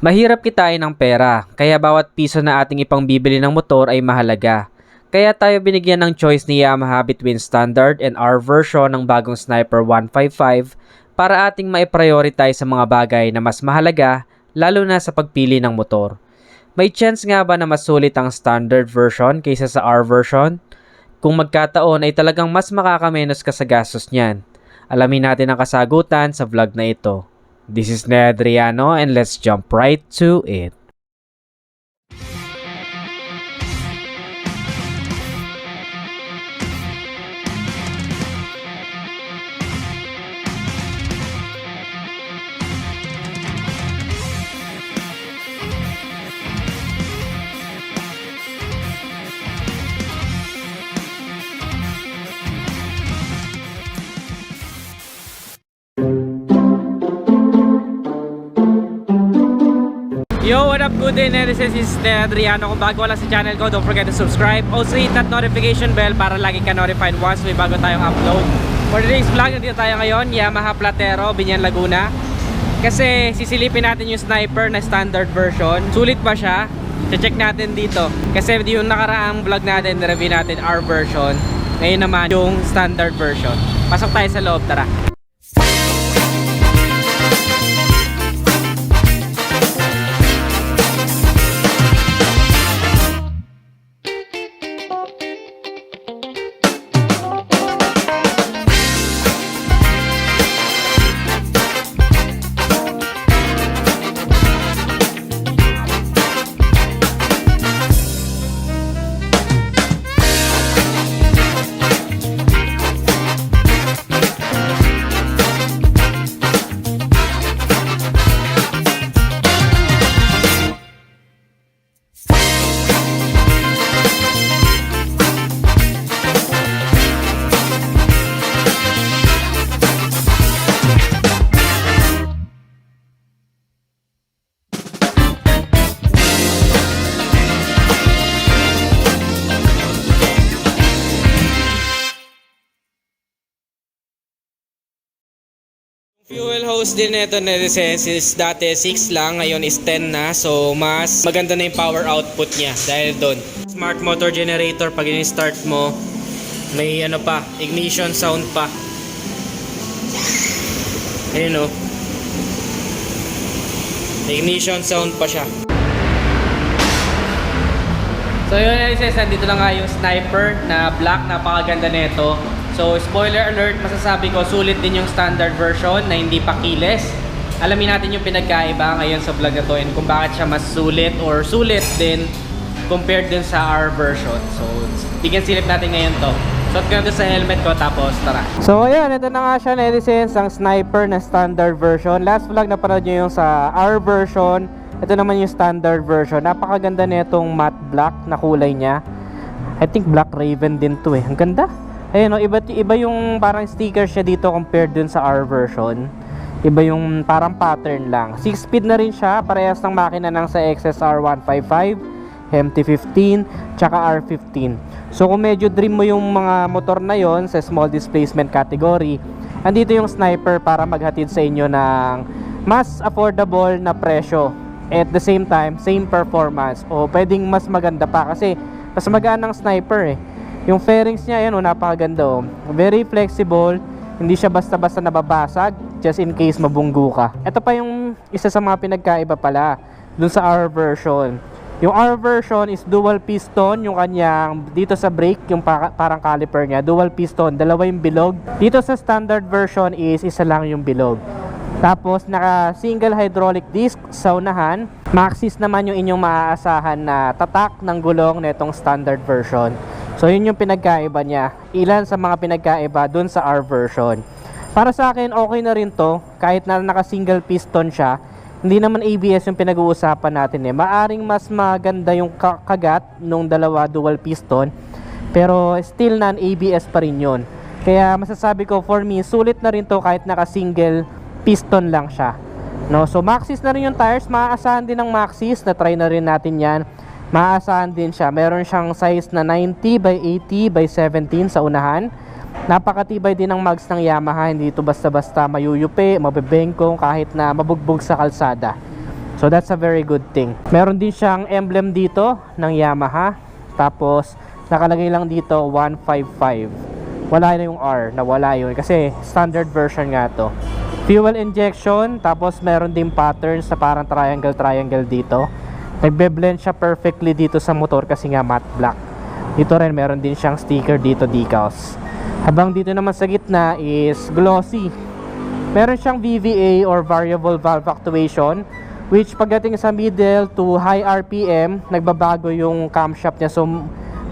Mahirap kitain ng pera, kaya bawat piso na ating ipang bibili ng motor ay mahalaga. Kaya tayo binigyan ng choice ni Yamaha between standard and R version ng bagong Sniper 155 para ating maiprioritize sa mga bagay na mas mahalaga lalo na sa pagpili ng motor. May chance nga ba na mas sulit ang standard version kaysa sa R version? Kung magkataon ay talagang mas makakamenos ka sa gastos niyan. Alamin natin ang kasagutan sa vlog na ito. This is Ned Adriano and let's jump right to it. Up good day netizens? This is Ned Adriano. Kung bago wala sa channel ko, don't forget to subscribe. Also hit that notification bell para lagi ka notified once may bago tayong upload. For today's vlog, nandito tayo ngayon, Yamaha Platero, Binyan Laguna. Kasi sisilipin natin yung sniper na standard version. Sulit ba siya? Check natin dito. Kasi yung nakaraang vlog natin, review natin R version. Ngayon naman yung standard version. Pasok tayo sa loob, tara. Hose din nito netizens is dati 6 lang, ngayon is 10 na. So, mas maganda na yung power output niya dahil doon. Smart motor generator, pag in-start mo, may ano pa, ignition sound pa. Ayun o. Ignition sound pa siya. So yun netizens, nandito na nga yung sniper na black, napakaganda nito. So, spoiler alert, masasabi ko, sulit din yung standard version na hindi pa keyless. Alamin natin yung pinagkaiba ngayon sa vlog na to and kung bakit siya mas sulit or sulit din compared din sa R version. So, bigyan silip natin ngayon to. Suot ko na sa helmet ko tapos tara. So, ayan, ito na nga siya netizens, ang sniper na standard version. Last vlog na panood nyo yung sa R version. Ito naman yung standard version. Napakaganda nitong matte black na kulay niya. I think Black Raven din to eh. Ang ganda. Ayun, no, iba, iba yung parang sticker siya dito compared dun sa R version. Iba yung parang pattern lang. 6 speed na rin siya, parehas ng makina ng sa XSR 155, MT-15, tsaka R15. So kung medyo dream mo yung mga motor na yon sa small displacement category, andito yung sniper para maghatid sa inyo ng mas affordable na presyo. At the same time, same performance. O pwedeng mas maganda pa kasi mas magaan ng sniper eh. Yung fairings niya, yan o, napakaganda o. Very flexible, hindi siya basta-basta nababasag, just in case mabunggo ka. Ito pa yung isa sa mga pinagkaiba pala, dun sa R version. Yung R version is dual piston, yung kanyang, dito sa brake, yung pa- parang caliper niya, dual piston, dalawa yung bilog. Dito sa standard version is isa lang yung bilog. Tapos naka single hydraulic disc sa unahan. Maxis naman yung inyong maaasahan na tatak ng gulong netong standard version. So yun yung pinagkaiba niya. Ilan sa mga pinagkaiba dun sa R version. Para sa akin okay na rin to kahit na naka single piston siya. Hindi naman ABS yung pinag-uusapan natin eh. Maaring mas maganda yung ka- kagat nung dalawa dual piston. Pero still non-ABS pa rin yun. Kaya masasabi ko for me, sulit na rin to kahit naka single piston lang siya. No, so Maxis na rin yung tires, maaasahan din ng Maxis, na try na rin natin 'yan. Maaasahan din siya. Meron siyang size na 90 by 80 by 17 sa unahan. Napakatibay din ng mags ng Yamaha, hindi ito basta-basta mayuyupi, mabebengkong kahit na mabugbog sa kalsada. So that's a very good thing. Meron din siyang emblem dito ng Yamaha. Tapos nakalagay lang dito 155. Wala na yung R, nawala yun kasi standard version nga to. Fuel injection, tapos meron din patterns na parang triangle triangle dito. Nagbe-blend siya perfectly dito sa motor kasi nga matte black. Dito rin meron din siyang sticker dito decals. Habang dito naman sa gitna is glossy. Meron siyang VVA or variable valve actuation which pagdating sa middle to high RPM, nagbabago yung camshaft niya. So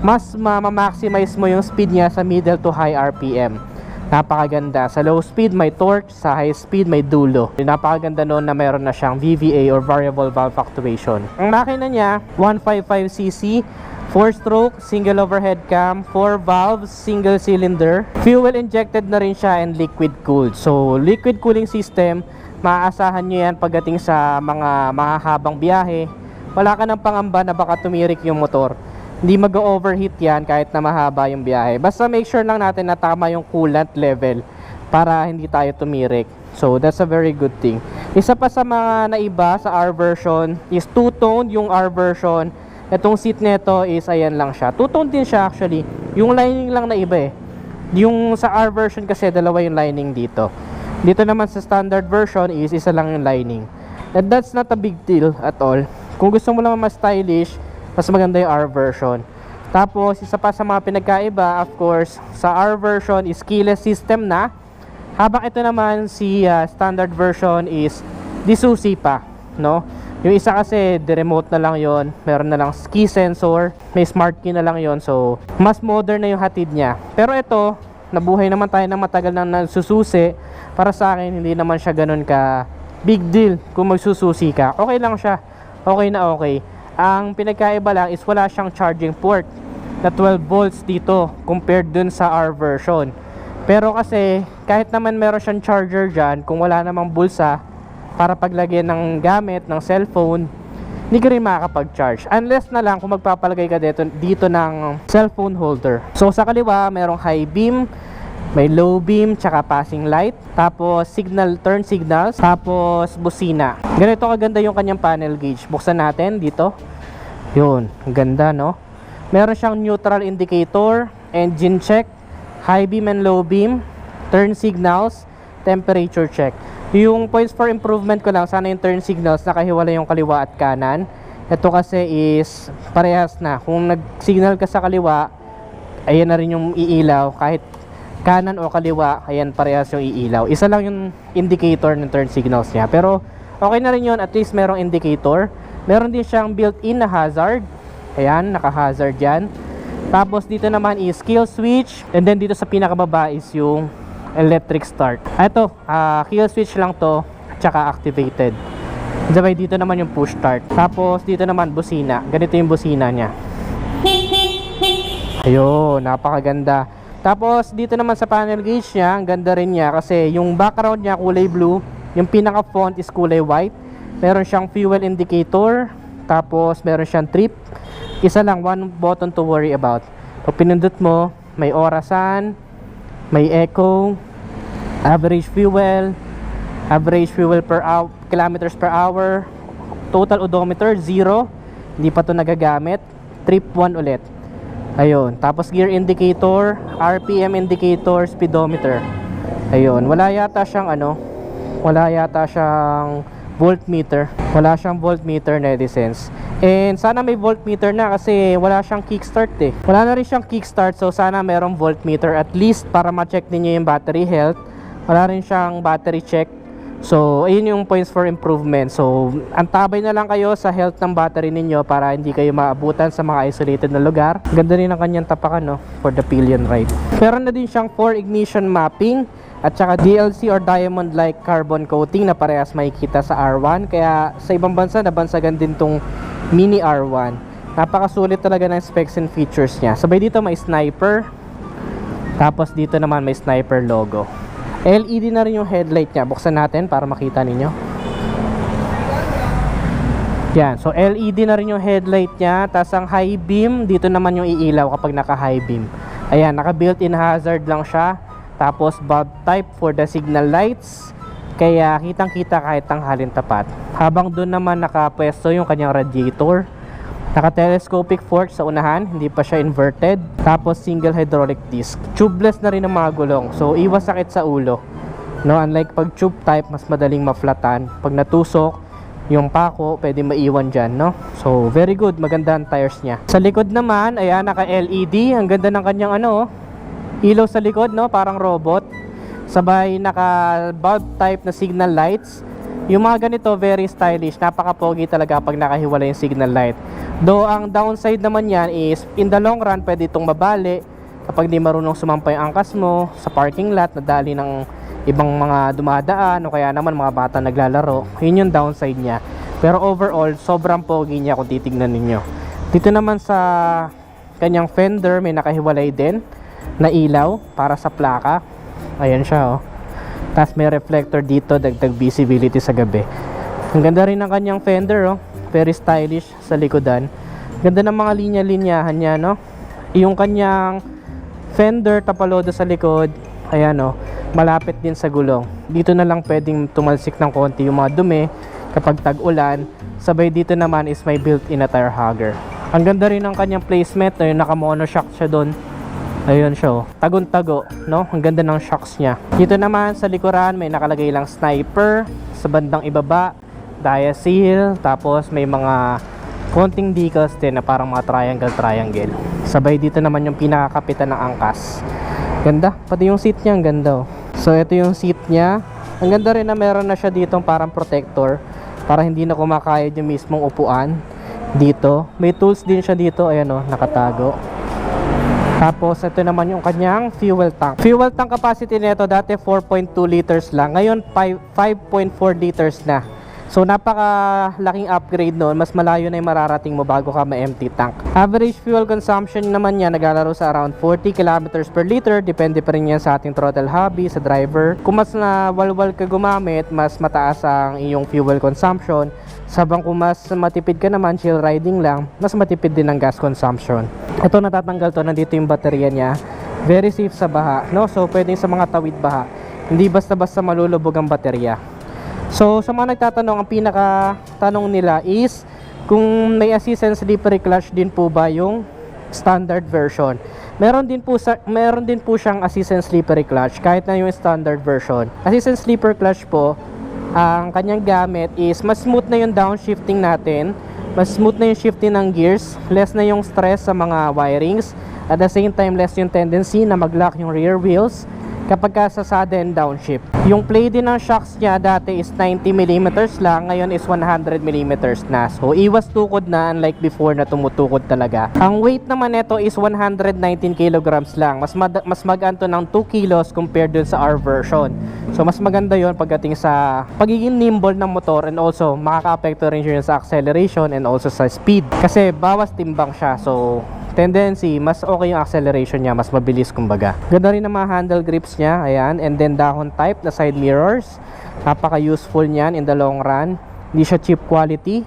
mas ma-maximize mo yung speed niya sa middle to high RPM. Napakaganda. Sa low speed may torque, sa high speed may dulo. Napakaganda noon na meron na siyang VVA or variable valve actuation. Ang makina niya, 155cc, 4-stroke, single overhead cam, 4 valves, single cylinder. Fuel injected na rin siya and liquid cooled. So, liquid cooling system, maaasahan nyo yan pagdating sa mga mahahabang biyahe. Wala ka ng pangamba na baka tumirik yung motor. Hindi mag-overheat yan kahit na mahaba yung biyahe. Basta make sure lang natin na tama yung coolant level para hindi tayo tumirik. So, that's a very good thing. Isa pa sa mga naiba sa R version is two-tone yung R version. Itong seat nito is ayan lang siya. Two-tone din siya actually. Yung lining lang na iba eh. Yung sa R version kasi dalawa yung lining dito. Dito naman sa standard version is isa lang yung lining. And that's not a big deal at all. Kung gusto mo lang mas stylish, mas maganda yung R version. Tapos, isa pa sa mga pinagkaiba, of course, sa R version is keyless system na. Habang ito naman si uh, standard version is disusi pa, no? Yung isa kasi remote na lang yon, meron na lang key sensor, may smart key na lang yon. So, mas modern na yung hatid niya. Pero ito, nabuhay naman tayo ng matagal nang nagsususi. Para sa akin, hindi naman siya ganun ka big deal kung magsususi ka. Okay lang siya. Okay na okay. Ang pinagkaiba lang is wala siyang charging port na 12 volts dito compared dun sa R version. Pero kasi kahit naman meron siyang charger dyan, kung wala namang bulsa para paglagyan ng gamit, ng cellphone, hindi ka rin makakapag-charge. Unless na lang kung magpapalagay ka dito, dito ng cellphone holder. So sa kaliwa, merong high beam, may low beam, tsaka passing light. Tapos signal, turn signals. Tapos busina. Ganito kaganda yung kanyang panel gauge. Buksan natin dito. Yun, ganda no? Meron siyang neutral indicator, engine check, high beam and low beam, turn signals, temperature check. Yung points for improvement ko lang, sana yung turn signals, nakahiwala yung kaliwa at kanan. Ito kasi is parehas na. Kung nag-signal ka sa kaliwa, ayan na rin yung iilaw. Kahit kanan o kaliwa, ayan parehas yung iilaw. Isa lang yung indicator ng turn signals niya. Pero okay na rin yun, at least merong indicator. Meron din siyang built-in na hazard. Ayan, naka-hazard yan. Tapos dito naman is kill switch. And then dito sa pinakababa is yung electric start. Ah, Ito, ah, kill switch lang to. Tsaka activated. Sabay dito naman yung push start. Tapos dito naman busina. Ganito yung busina niya. Ayun, napakaganda. Tapos dito naman sa panel gauge niya, ang ganda rin niya kasi yung background niya kulay blue, yung pinaka font is kulay white. Meron siyang fuel indicator, tapos meron siyang trip. Isa lang, one button to worry about. Pag pinindot mo, may orasan, may echo, average fuel, average fuel per hour, kilometers per hour, total odometer, zero. Hindi pa to nagagamit. Trip 1 ulit. Ayun. Tapos gear indicator, RPM indicator, speedometer. Ayun. Wala yata siyang ano, wala yata siyang voltmeter. Wala siyang voltmeter netizens. And sana may voltmeter na kasi wala siyang kickstart eh. Wala na rin siyang kickstart so sana merong voltmeter at least para ma-check ninyo yung battery health. Wala rin siyang battery check. So, ayun yung points for improvement. So, antabay na lang kayo sa health ng battery ninyo para hindi kayo maabutan sa mga isolated na lugar. Ganda rin ang kanyang tapakan no, for the pillion ride. Meron na din siyang 4 ignition mapping at saka DLC or diamond like carbon coating na parehas makikita sa R1. Kaya sa ibang bansa, nabansagan din tong mini R1. Napakasulit talaga ng specs and features niya. Sabay dito may sniper. Tapos dito naman may sniper logo. LED na rin yung headlight niya. Buksan natin para makita ninyo. Yan. So, LED na rin yung headlight niya. Tapos ang high beam, dito naman yung iilaw kapag naka high beam. Ayan, naka built-in hazard lang siya. Tapos bulb type for the signal lights. Kaya kitang-kita kahit tanghalin tapat. Habang doon naman nakapwesto yung kanyang radiator. Naka-telescopic fork sa unahan, hindi pa siya inverted. Tapos single hydraulic disc. Tubeless na rin ang mga gulong. So iwas sakit sa ulo. No, unlike pag tube type, mas madaling maflatan. Pag natusok, yung pako, pwede maiwan dyan, no? So, very good. Maganda ang tires niya. Sa likod naman, ayan, naka-LED. Ang ganda ng kanyang ano, oh. ilaw sa likod, no? Parang robot. Sabay, naka-bulb type na signal lights. Yung mga ganito, very stylish. Napaka-pogi talaga pag nakahiwala yung signal light. Though, ang downside naman yan is, in the long run, pwede itong mabali. Kapag di marunong sumampay ang angkas mo sa parking lot, nadali ng ibang mga dumadaan o kaya naman mga bata naglalaro. Yun yung downside niya. Pero overall, sobrang pogi niya kung titignan ninyo. Dito naman sa kanyang fender, may nakahiwalay din na ilaw para sa plaka. Ayan siya oh. Tapos may reflector dito, dagdag visibility sa gabi. Ang ganda rin ng kanyang fender oh. Very stylish sa likodan. Ganda ng mga linya-linyahan niya no. Yung kanyang fender tapalodo sa likod, ayan oh, malapit din sa gulong. Dito na lang pwedeng tumalsik ng konti yung mga dumi kapag tag-ulan. Sabay dito naman is may built-in na tire hugger. Ang ganda rin ng kanyang placement, ayun, naka-monoshock siya doon. Ayun siya, oh. tagon-tago, no? Ang ganda ng shocks niya. Dito naman sa likuran, may nakalagay lang sniper. Sa bandang ibaba, dia seal. Tapos may mga konting decals din na parang mga triangle-triangle. Sabay dito naman yung pinakakapitan ng angkas. Ganda. Pati yung seat niya, ang ganda. Oh. So, ito yung seat niya. Ang ganda rin na meron na siya ditong parang protector para hindi na kumakayod yung mismong upuan dito. May tools din siya dito. Ayan oh, nakatago. Tapos, ito naman yung kanyang fuel tank. Fuel tank capacity nito dati 4.2 liters lang. Ngayon, 5 5.4 liters na. So, napaka-laking upgrade noon. Mas malayo na yung mararating mo bago ka ma-empty tank. Average fuel consumption naman niya, naglalaro sa around 40 kilometers per liter. Depende pa rin yan sa ating throttle hobby, sa driver. Kung mas na walwal ka gumamit, mas mataas ang iyong fuel consumption. Sabang kung mas matipid ka naman, chill riding lang, mas matipid din ang gas consumption. Ito natatanggal to, nandito yung baterya niya. Very safe sa baha, no? So, pwedeng sa mga tawid baha. Hindi basta-basta malulubog ang baterya. So, sa mga nagtatanong, ang pinaka tanong nila is kung may assist and slippery clutch din po ba yung standard version. Meron din po sa meron din po siyang assist and slippery clutch kahit na yung standard version. Assist and slipper clutch po, ang kanyang gamit is mas smooth na yung downshifting natin, mas smooth na yung shifting ng gears, less na yung stress sa mga wirings, at the same time less yung tendency na mag-lock yung rear wheels kapag ka sa sudden downshift. Yung play din ng shocks niya dati is 90mm lang, ngayon is 100mm na. So, iwas tukod na unlike before na tumutukod talaga. Ang weight naman nito is 119 kilograms lang. Mas, mas maganto ng 2 kilos compared dun sa R version. So, mas maganda yon pagdating sa pagiging nimble ng motor and also makaka-apekto rin yun sa acceleration and also sa speed. Kasi bawas timbang siya. So, tendency, mas okay yung acceleration niya, mas mabilis kumbaga. Ganda rin ang mga handle grips niya, ayan, and then dahon type na side mirrors. Napaka-useful niyan in the long run. Hindi siya cheap quality.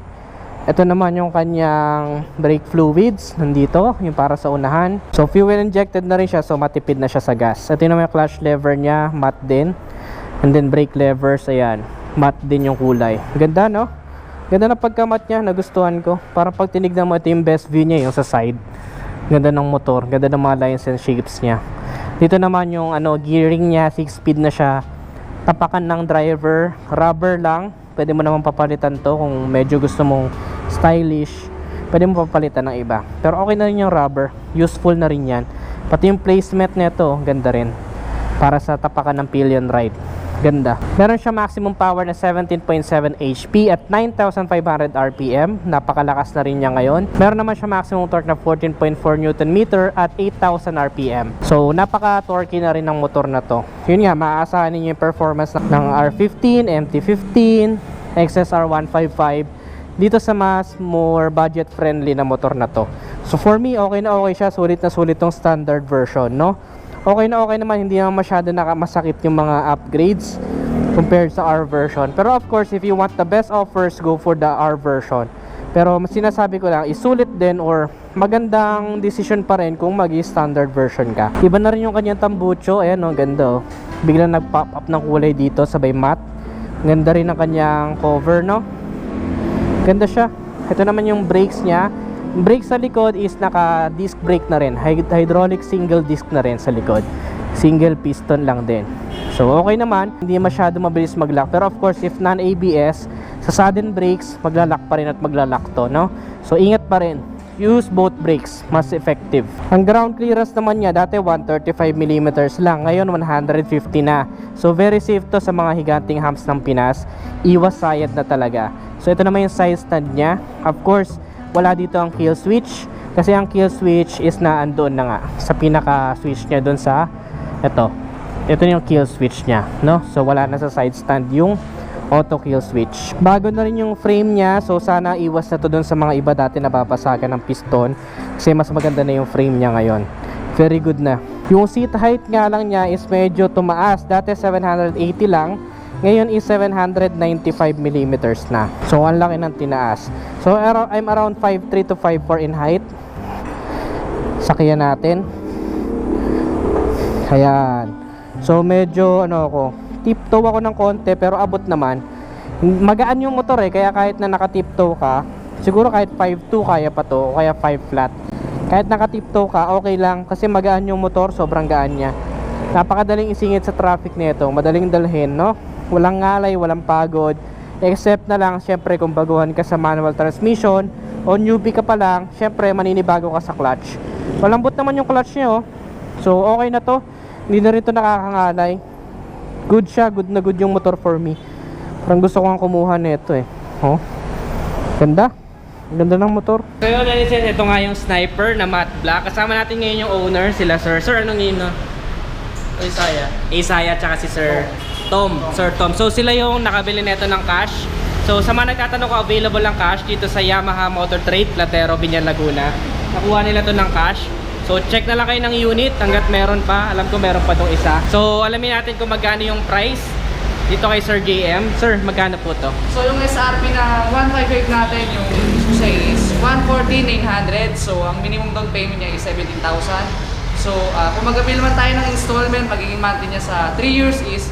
Ito naman yung kanyang brake fluids, nandito, yung para sa unahan. So, fuel injected na rin siya, so matipid na siya sa gas. Ito naman yung clutch lever niya, matte din. And then brake levers, ayan, matte din yung kulay. Ganda, no? Ganda na pagkamat niya, nagustuhan ko. Parang pag tinignan mo, ito yung best view niya, yung sa side. Ganda ng motor, ganda ng mga lines and shapes niya. Dito naman yung ano, gearing niya, 6 speed na siya. Tapakan ng driver, rubber lang. Pwede mo naman papalitan to kung medyo gusto mong stylish. Pwede mo papalitan ng iba. Pero okay na rin yung rubber, useful na rin yan. Pati yung placement nito, ganda rin. Para sa tapakan ng pillion ride. Ganda. Meron siya maximum power na 17.7 HP at 9,500 RPM. Napakalakas na rin niya ngayon. Meron naman siya maximum torque na 14.4 Nm at 8,000 RPM. So, napaka-torquey na rin ng motor na to. Yun nga, maaasahan ninyo yung performance ng R15, MT15, XSR 155 dito sa mas more budget friendly na motor na to. So for me, okay na okay siya. Sulit na sulit tong standard version, no? Okay na okay naman hindi naman masyado nakamasakit yung mga upgrades compared sa R version pero of course if you want the best offers go for the R version pero sinasabi ko lang isulit din or magandang decision pa rin kung mag standard version ka iba na rin yung kanyang tambucho ayan oh ganda oh biglang nag pop up ng kulay dito sabay matte Ganda rin ang kanyang cover, no? Ganda siya. Ito naman yung brakes niya. Yung brakes sa likod is naka disc brake na rin. Hy- Hydraulic single disc na rin sa likod. Single piston lang din. So okay naman, hindi masyado mabilis mag-lock. Pero of course, if non-ABS, sa sudden brakes, maglalak pa rin at maglalak to, no? So ingat pa rin. Use both brakes, mas effective. Ang ground clearance naman niya, dati 135mm lang, ngayon 150 na. So very safe to sa mga higanting hams ng Pinas. Iwas sayad na talaga. So ito naman yung side stand niya. Of course, wala dito ang kill switch. Kasi ang kill switch is na andoon na nga sa pinaka switch niya doon sa ito. Ito yung kill switch niya, no? So wala na sa side stand yung auto kill switch. Bago na rin yung frame niya, so sana iwas na to doon sa mga iba dati napapasagan ng piston kasi mas maganda na yung frame niya ngayon. Very good na. Yung seat height nga lang niya is medyo tumaas. Dati 780 lang, ngayon is 795 millimeters na. So ang laki ng tinaas. So I'm around 5'3 to 5'4 in height. Sakyan natin. Ayan. So medyo ano ako, tiptoe ako ng konti pero abot naman. Magaan yung motor eh, kaya kahit na nakatiptoe ka, siguro kahit 5.2 kaya pa to, o kaya 5 flat. Kahit nakatiptoe ka, okay lang kasi magaan yung motor, sobrang gaan niya. Napakadaling isingit sa traffic nito, madaling dalhin, no? Walang ngalay, walang pagod. Except na lang, syempre kung baguhan ka sa manual transmission o newbie ka pa lang, syempre maninibago ka sa clutch. Malambot naman yung clutch niya, oh. So, okay na to. Hindi na rin to nakakangalay. Good siya, good na good yung motor for me. Parang gusto ko nga kumuha nito eh. Oh. Ganda. Ganda ng motor. So yun, Edison, ito nga yung sniper na matte black. Kasama natin ngayon yung owner, sila sir. Sir, anong yun no? Isaya. Isaya tsaka si Sir Tom. Sir Tom. So sila yung nakabili nito ng cash. So sa mga nagtatanong ko, available lang cash dito sa Yamaha Motor Trade, Platero, Binyan, Laguna. Nakuha nila to ng cash. So check na lang kayo ng unit hanggat meron pa. Alam ko meron pa tong isa. So alamin natin kung magkano yung price dito kay Sir JM. Sir, magkano po to? So yung SRP na 155 natin, yung Susay is 114,900. So ang minimum down payment niya is 17,000. So uh, kung mag-avail man tayo ng installment, magiging monthly niya sa 3 years is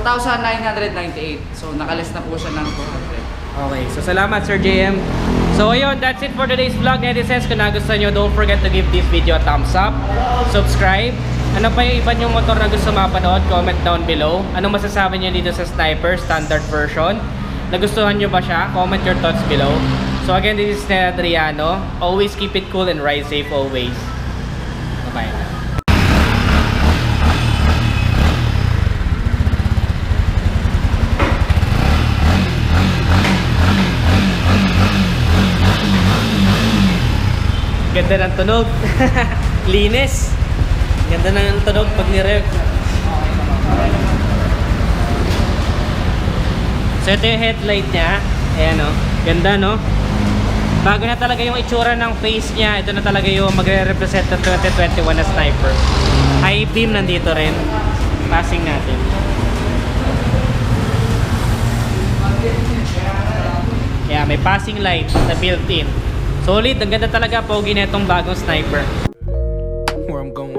4,998. So nakaless na po siya ng 400. Okay, so salamat Sir JM. So ayun, that's it for today's vlog netizens. Kung nagustuhan nyo, don't forget to give this video a thumbs up, subscribe. Ano pa yung iba yung motor na gusto mapanood? Comment down below. Anong masasabi nyo dito sa Sniper Standard version? Nagustuhan nyo ba siya? Comment your thoughts below. So again, this is Ned Adriano. Always keep it cool and ride safe always. Bye-bye Ganda ng tunog. Linis. Ganda ng tunog pag ni-rev. So ito yung headlight niya. Ayan o. Ganda no? Bago na talaga yung itsura ng face niya. Ito na talaga yung magre-represent ng 2021 na sniper. High beam nandito rin. Passing natin. Kaya may passing light na built-in. Solid, ang ganda talaga pogi na itong bagong sniper. where I'm going.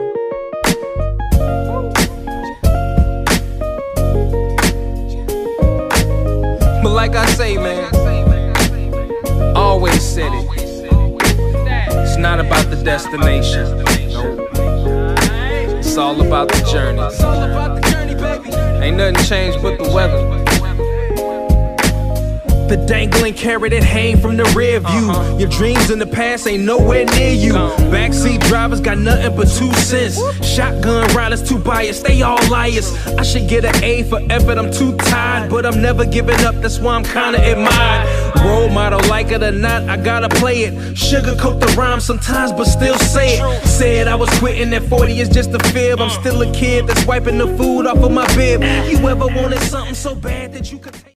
But like I say, man, always said it. It's not about the destination. It's all about the journey. Ain't nothing changed but the weather. The dangling carrot that hang from the rear view. Uh-huh. Your dreams in the past ain't nowhere near you. Backseat drivers got nothing but two cents. Shotgun riders too biased, they all liars. I should get an A for effort, I'm too tired. But I'm never giving up, that's why I'm kinda admired. Role model, like it or not, I gotta play it. Sugarcoat the rhyme sometimes, but still say it. Said I was quitting at 40 is just a fib. I'm uh. still a kid that's wiping the food off of my bib. You ever wanted something so bad that you could take?